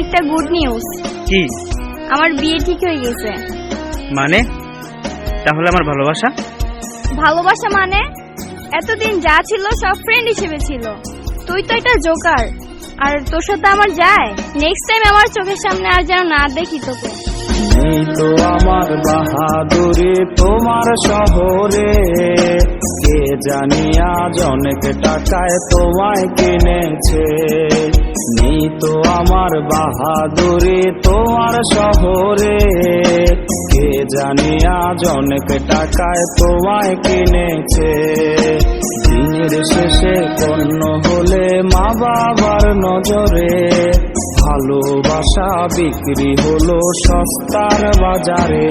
একটা good news কি? আমার বিয়ে ঠিক হয়ে গেছে। মানে? তাহলে আমার ভালোবাসা? ভালোবাসা মানে? এতদিন যা ছিল সব ফ্রেন্ড হিসেবে ছিল। তুই তো একটা জোকার আর তোর সাথে আমার যায়। নেক্সট টাইম আমার চোখের সামনে আর যেন না দেখি তোকে। তো আমার বাহাদুরি তোমার শহরে। কে জানি আজ অনেক টাকায় তোমায় কিনেছে। তো আমার বাহাদুরি তোমার শহরে। কে জানি আজ অনেক টাকায় তোমায় কিনেছে। দিনের শেষে পণ্য হলে মা বাবার নজরে। ভালোবাসা বিক্রি হলো সস্তার বাজারে।